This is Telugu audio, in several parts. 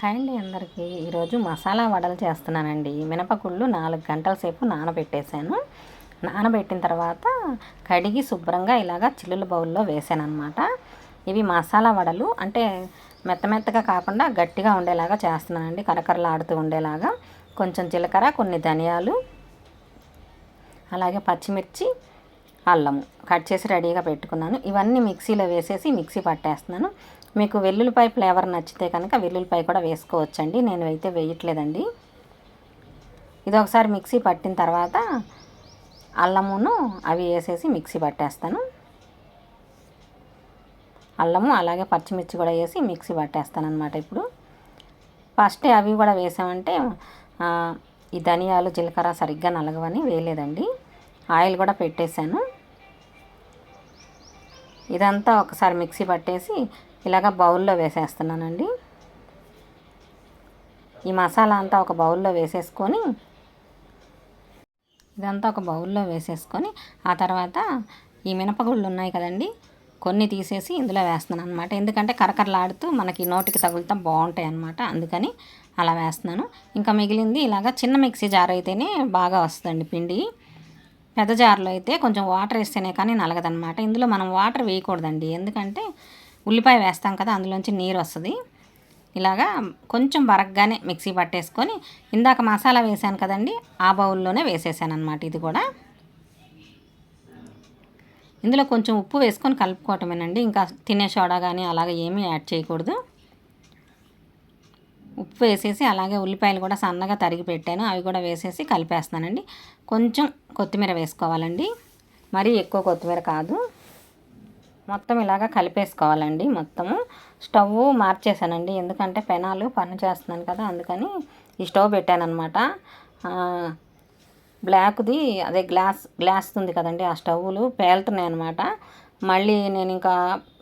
హాయ్ అండి అందరికీ. ఈరోజు మసాలా వడలు చేస్తున్నానండి. మినపగుళ్ళు నాలుగు గంటల సేపు నానబెట్టేశాను. నానబెట్టిన తర్వాత కడిగి శుభ్రంగా ఇలాగా చిల్లుల బౌల్లో వేసాను అనమాట ఇవి మసాలా వడలు అంటే మెత్త మెత్తగా కాకుండా గట్టిగా ఉండేలాగా చేస్తున్నానండి. కరకరలాడుతూ ఉండేలాగా. కొంచెం జీలకర్ర కొన్ని ధనియాలు అలాగే పచ్చిమిర్చి అల్లము కట్ చేసి రెడీగా పెట్టుకున్నాను. ఇవన్నీ మిక్సీలో వేసేసి మిక్సీ పట్టేస్తున్నాను. మీకు వెల్లుల్లిపాయ ఫ్లేవర్ నచ్చితే కనుక వెల్లుల్లిపాయ కూడా వేసుకోవచ్చండి. నేను అయితే వేయట్లేదండి. ఇది ఒకసారి మిక్సీ పట్టిన తర్వాత అల్లమును అవి వేసేసి మిక్సీ పట్టేస్తాను. అల్లము అలాగే పచ్చిమిర్చి కూడా వేసి మిక్సీ పట్టేస్తాను అనమాట ఇప్పుడు. ఫస్ట్ అవి కూడా వేసామంటే ఈ ధనియాలు జీలకర్ర సరిగ్గా నలగవని వేయలేదండి. ఆయిల్ కూడా పెట్టేశాను. ఇదంతా ఒకసారి మిక్సీ పట్టేసి ఇలాగ బౌల్లో వేసేస్తున్నానండి. ఈ మసాలా అంతా ఒక బౌల్లో వేసేసుకొని ఇదంతా ఒక బౌల్లో వేసేసుకొని ఆ తర్వాత ఈ మినపగుళ్ళు ఉన్నాయి కదండి కొన్ని తీసేసి ఇందులో వేస్తున్నాను అనమాట ఎందుకంటే కరకరలాడుతూ మనకి నోటికి తగులుతా బాగుంటాయి అనమాట అందుకని అలా వేస్తున్నాను. ఇంకా మిగిలింది ఇలాగ చిన్న మిక్సీ జార్ అయితేనే బాగా వస్తుందండి పిండి. పెద్ద జార్లో అయితే కొంచెం వాటర్ వేస్తేనే కానీ నలగదనమాట ఇందులో మనం వాటర్ వేయకూడదండి. ఎందుకంటే ఉల్లిపాయ వేస్తాం కదా అందులోంచి నీరు వస్తుంది. ఇలాగా కొంచెం బరగ్గానే మిక్సీ పట్టేసుకొని ఇందాక మసాలా వేసాను కదండి ఆ బౌల్లోనే వేసేసాను అనమాట ఇది కూడా. ఇందులో కొంచెం ఉప్పు వేసుకొని కలుపుకోవటమేనండి ఇంకా తినే సోడా కానీ అలాగే ఏమీ యాడ్ చేయకూడదు. ఉప్పు వేసేసి అలాగే ఉల్లిపాయలు కూడా సన్నగా తరిగి పెట్టాను అవి కూడా వేసేసి కలిపేస్తానండి కొంచెం కొత్తిమీర వేసుకోవాలండి. మరీ ఎక్కువ కొత్తిమీర కాదు. మొత్తం ఇలాగా కలిపేసుకోవాలండి మొత్తము. స్టవ్ మార్చేసానండి ఎందుకంటే పెనాలు పని చేస్తున్నాను కదా అందుకని ఈ స్టవ్ పెట్టాను బ్లాక్ది అదే గ్లాస్ గ్లాస్ ఉంది కదండి ఆ స్టవ్లు పేలుతున్నాయి అనమాట మళ్ళీ నేను ఇంకా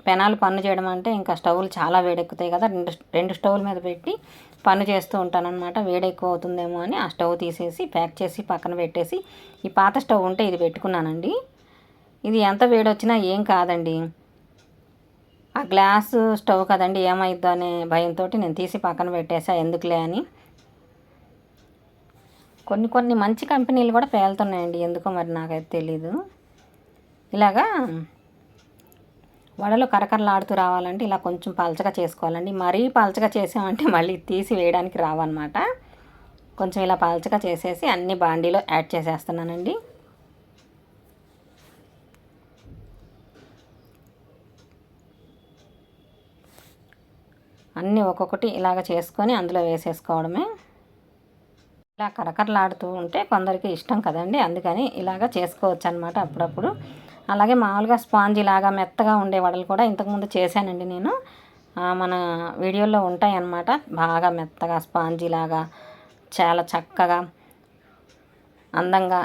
పెనాలు పన్ను చేయడం అంటే ఇంకా స్టవ్లు చాలా వేడెక్కుతాయి కదా రెండు రెండు స్టవ్ల మీద పెట్టి పన్ను చేస్తూ ఉంటానన్నమాట. వేడెక్కువ అవుతుందేమో అని ఆ స్టవ్ తీసేసి ప్యాక్ చేసి పక్కన పెట్టేసి ఈ పాత స్టవ్ ఉంటే ఇది పెట్టుకున్నానండి. ఇది ఎంత వేడి వచ్చినా ఏం కాదండి. ఆ గ్లాస్ స్టవ్ కదండి ఏమైద్దో అనే భయంతో నేను తీసి పక్కన పెట్టేసా ఎందుకులే అని. కొన్ని కొన్ని మంచి కంపెనీలు కూడా పేలుతున్నాయండి ఎందుకో మరి నాకైతే తెలీదు. ఇలాగా వడలు కరకరలాడుతూ రావాలంటే ఇలా కొంచెం పలచగా చేసుకోవాలండి. మరీ పలచగా చేసామంటే మళ్ళీ తీసి వేయడానికి రావన్నమాట. కొంచెం ఇలా పలచగా చేసేసి అన్ని బాండీలో యాడ్ చేసేస్తున్నానండి. అన్నీ ఒక్కొక్కటి ఇలాగ చేసుకొని అందులో వేసేసుకోవడమే. ఇలా కరకరలాడుతూ ఉంటే కొందరికి ఇష్టం కదండి అందుకని ఇలాగ చేసుకోవచ్చు అనమాట అప్పుడప్పుడు. అలాగే మామూలుగా స్పాంజీ లాగా మెత్తగా ఉండే వడలు కూడా ఇంతకుముందు చేశానండి నేను. మన వీడియోలో ఉంటాయి అన్నమాట బాగా మెత్తగా స్పాంజ్ లాగా చాలా చక్కగా అందంగా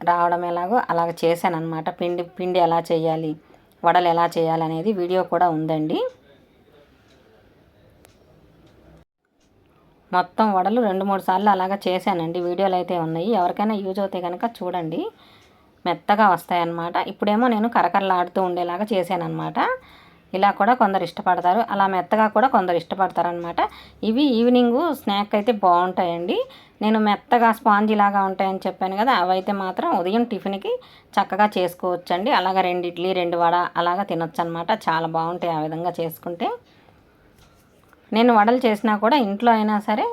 రావడం ఎలాగో అలాగ చేశాను అనమాట పిండి పిండి ఎలా చేయాలి వడలు ఎలా చేయాలి అనేది వీడియో కూడా ఉందండి. మొత్తం వడలు రెండు మూడు సార్లు అలాగా చేశానండి. వీడియోలు అయితే ఉన్నాయి. ఎవరికైనా యూజ్ అవుతాయి కనుక చూడండి. మెత్తగా వస్తాయన్నమాట. ఇప్పుడేమో నేను కరకరలాడుతూ ఉండేలాగా చేశానమాట ఇలా కూడా కొందరు ఇష్టపడతారు. అలా మెత్తగా కూడా కొందరు ఇష్టపడతారనమాట ఇవి ఈవినింగ్ స్నాక్ అయితే బాగుంటాయండి. నేను మెత్తగా స్పాంజ్ లాగా ఉంటాయని చెప్పాను కదా అవైతే మాత్రం ఉదయం టిఫిన్కి చక్కగా చేసుకోవచ్చండి. అలాగా రెండు ఇడ్లీ రెండు వడ అలాగా తినొచ్చు అనమాట చాలా బాగుంటాయి ఆ విధంగా చేసుకుంటే. నేను వడలు చేసినా కూడా ఇంట్లో అయినా సరే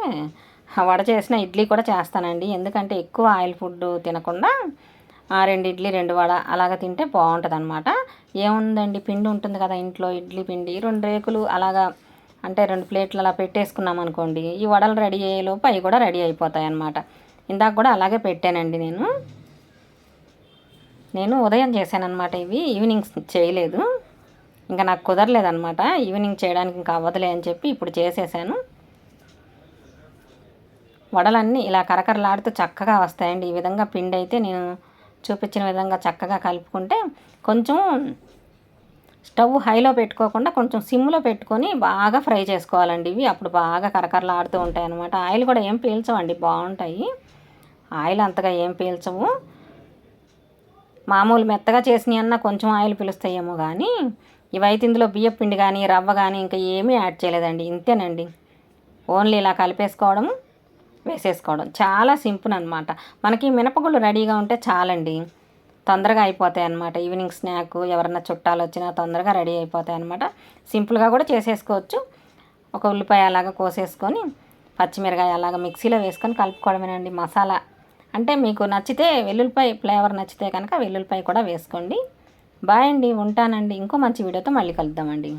వడ చేసిన ఇడ్లీ కూడా చేస్తానండి. ఎందుకంటే ఎక్కువ ఆయిల్ ఫుడ్ తినకుండా రెండు ఇడ్లీ రెండు వడ అలాగ తింటే బాగుంటుంది అనమాట ఏముందండి? పిండి ఉంటుంది కదా ఇంట్లో ఇడ్లీ పిండి. రెండు రేకులు అలాగా అంటే రెండు ప్లేట్లు అలా పెట్టేసుకున్నాం అనుకోండి ఈ వడలు రెడీ అయ్యేలోపు అవి కూడా రెడీ అయిపోతాయి అనమాట ఇందాక కూడా అలాగే పెట్టానండి నేను. నేను ఉదయం చేశానమాట ఇవి. ఈవినింగ్ చేయలేదు. ఇంకా నాకు కుదరలేదనమాట ఈవినింగ్ చేయడానికి ఇంకా అవ్వదులే అని చెప్పి ఇప్పుడు చేసేసాను. వడలన్నీ ఇలా కరకరలాడుతూ చక్కగా వస్తాయండి. ఈ విధంగా పిండి అయితే నేను చూపించిన విధంగా చక్కగా కలుపుకుంటే కొంచెం స్టవ్ హైలో పెట్టుకోకుండా కొంచెం సిమ్లో పెట్టుకొని బాగా ఫ్రై చేసుకోవాలండి ఇవి. అప్పుడు బాగా కరకరలాడుతూ ఉంటాయి అనమాట ఆయిల్ కూడా ఏం పీల్చవండి బాగుంటాయి. ఆయిల్ అంతగా ఏం పీల్చవు. మామూలు మెత్తగా చేసినవి అన్నా కొంచెం ఆయిల్ పిలుస్తాయేమో కానీ ఇవైతే ఇందులో బియ్య పిండి కానీ రవ్వ కానీ ఇంకా ఏమీ యాడ్ చేయలేదండి. ఇంతేనండి. ఓన్లీ ఇలా కలిపేసుకోవడము వేసేసుకోవడం. చాలా సింపుల్ అనమాట మనకి మినపగుళ్ళు రెడీగా ఉంటే చాలండి. తొందరగా అయిపోతాయి అనమాట ఈవినింగ్ స్నాక్ ఎవరన్నా చుట్టాలు వచ్చినా తొందరగా రెడీ అయిపోతాయి అనమాట సింపుల్గా కూడా చేసేసుకోవచ్చు. ఒక ఉల్లిపాయ అలాగా కోసేసుకొని పచ్చిమిరకాయ అలాగా మిక్సీలో వేసుకొని కలుపుకోవడమేనండి మసాలా. అంటే మీకు నచ్చితే వెల్లుల్లిపాయ ఫ్లేవర్ నచ్చితే కనుక వెల్లుల్లిపాయ కూడా వేసుకోండి. బాయ్ అండి ఉంటానండి. ఇంకో మంచి వీడియోతో మళ్ళీ కలుద్దామండి.